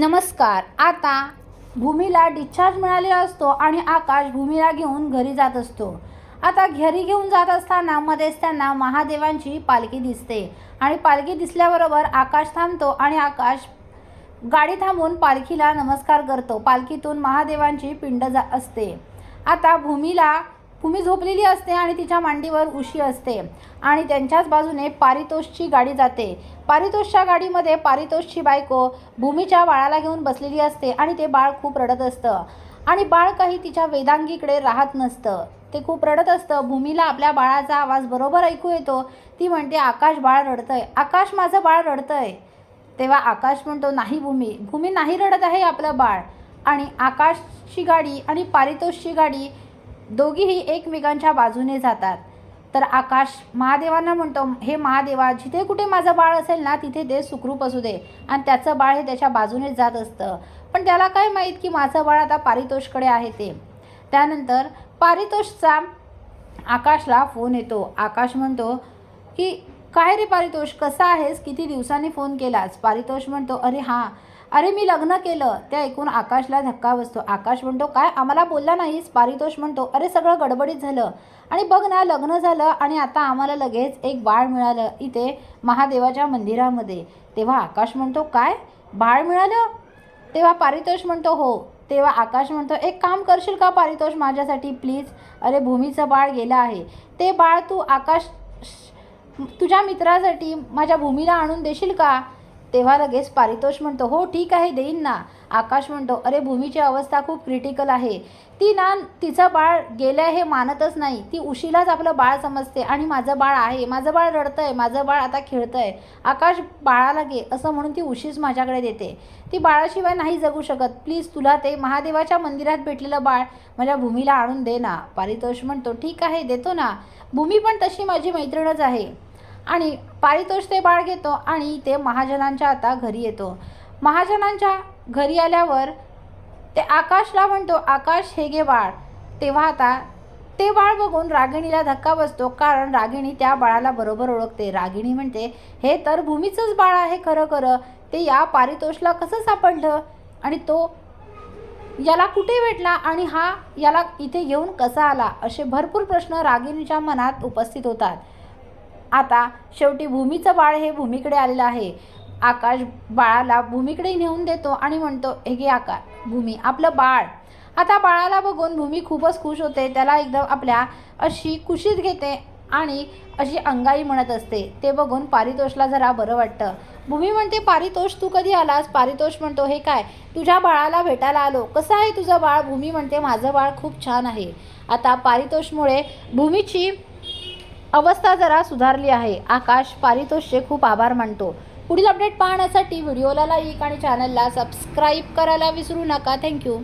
नमस्कार आता भूमीला डिस्चार्ज मिळालेला असतो आणि आकाश भूमीला घेऊन घरी जात असतो. आता घरी घेऊन जात असताना मध्येच त्यांना महादेवांची पालखी दिसते आणि पालखी दिसल्याबरोबर आकाश थांबतो आणि आकाश गाडी थांबून पालखीला नमस्कार करतो. पालखीतून महादेवांची पिंड जा असते. आता भूमीला भूमी झोपलेली असते आणि तिच्या मांडीवर उशी असते. आणि त्यांच्याच बाजूने पारितोषची गाडी जाते. पारितोषच्या गाडीमध्ये पारितोषची बायको भूमीच्या बाळाला घेऊन बसलेली असते आणि ते बाळ खूप रडत असतं. आणि बाळ काही तिच्या वेदांगीकडे राहत नसतं. ते खूप रडत असतं. भूमीला आपल्या बाळाचा आवाज बरोबर ऐकू येतो. ती म्हणते आकाश बाळ रडतंय. आकाश माझं बाळ रडतंय. तेव्हा आकाश म्हणतो नाही भूमी. भूमी नाही रडत आहे आपलं बाळ. आणि आकाशची गाडी आणि पारितोषची गाडी दोघीही एकमेकांच्या बाजूने जातात. तर आकाश महादेवांना म्हणतो हे महादेवा जिथे कुठे माझं बाळ असेल ना तिथे ते सुखरूप असू दे. आणि त्याचं बाळ हे त्याच्या बाजूनेच जात असतं. पण त्याला काय माहीत की माझं बाळ आता पारितोषकडे आहे ते? त्यानंतर पारितोषचा आकाशला फोन येतो. आकाश म्हणतो की काय रे पारितोष कसा आहेस? किती दिवसांनी फोन केलास? पारितोष म्हणतो अरे हां अरे मी लग्न केलं. ते ऐकून आकाशला धक्का बसतो. आकाश म्हणतो काय? आम्हाला बोलला नाहीस? पारितोष म्हणतो. अरे सगळं गडबडीत झालं. आणि बघ ना लग्न झालं आणि आता आम्हाला लगेच एक बाळ मिळालं इथे महादेवाच्या मंदिरामध्ये. तेव्हा आकाश म्हणतो काय? बाळ मिळालं? तेव्हा पारितोष म्हणतो हो. तेव्हा आकाश म्हणतो एक काम करशील का पारितोष माझ्यासाठी प्लीज? अरे भूमीचं बाळ गेलं आहे. ते बाळ तू आकाश तुझ्या मित्रासाठी माझ्या भूमीला आणून देशील का? तेव्हा लगेच पारितोष म्हणतो हो ठीक आहे देईन ना. आकाश म्हणतो अरे भूमीची अवस्था खूप क्रिटिकल आहे. ती ना तिचं बाळ गेलं हे मानतच नाही. ती उशीलाच आपलं बाळ समजते आणि माझं बाळ आहे माझं बाळ रडतं आहे माझं बाळ आता खेळतं आहे आकाश बाळाला घे असं म्हणून ती उशीच माझ्याकडे देते. ती बाळाशिवाय नाही जगू शकत. प्लीज तुला ते महादेवाच्या मंदिरात भेटलेलं बाळ माझ्या भूमीला आणून दे ना. पारितोष म्हणतो ठीक आहे देतो ना. भूमी पण तशी माझी मैत्रीणच आहे. आणि पारितोष ते बाळ घेतो आणि ते महाजनांच्या आता घरी येतो. महाजनांच्या घरी आल्यावर ते आकाशला म्हणतो आकाश हे गे बाळ. तेव्हा आता ते बाळ बघून रागिणीला धक्का बसतो कारण रागिणी त्या बाळाला बरोबर ओळखते. रागिणी म्हणते हे तर भूमीचंच बाळ आहे खरं खरं. ते या पारितोषला कसं सापडलं? आणि तो याला कुठे भेटला आणि हा याला इथे घेऊन कसा आला? असे भरपूर प्रश्न रागिणीच्या मनात उपस्थित होतात. आता शेवटी भूमीचं बाळ हे भूमीकडे आलेलं आहे. आकाश बाळाला भूमीकडे नेऊन देतो आणि म्हणतो हे घे आकाश भूमी आपलं बाळ. आता बाळाला बघून भूमी खूपच खुश होते. त्याला एकदम आपल्या अशी कुशीत घेते आणि अशी अंगाई म्हणत असते. ते बघून पारितोषला जरा बरं वाटतं. भूमी म्हणते पारितोष तू कधी आलास? पारितोष म्हणतो हे काय तुझ्या बाळाला भेटायला आलो. कसं आहे तुझं बाळ? भूमी म्हणते माझं बाळ खूप छान आहे. आता पारितोषमुळे भूमीची अवस्था जरा सुधारली आहे. आकाश पारितोषचे खूप आभार मानतो. पुढील अपडेट पाहण्यासाठी व्हिडिओला लाईक आणि चॅनलला सबस्क्राईब करायला विसरू नका. थँक्यू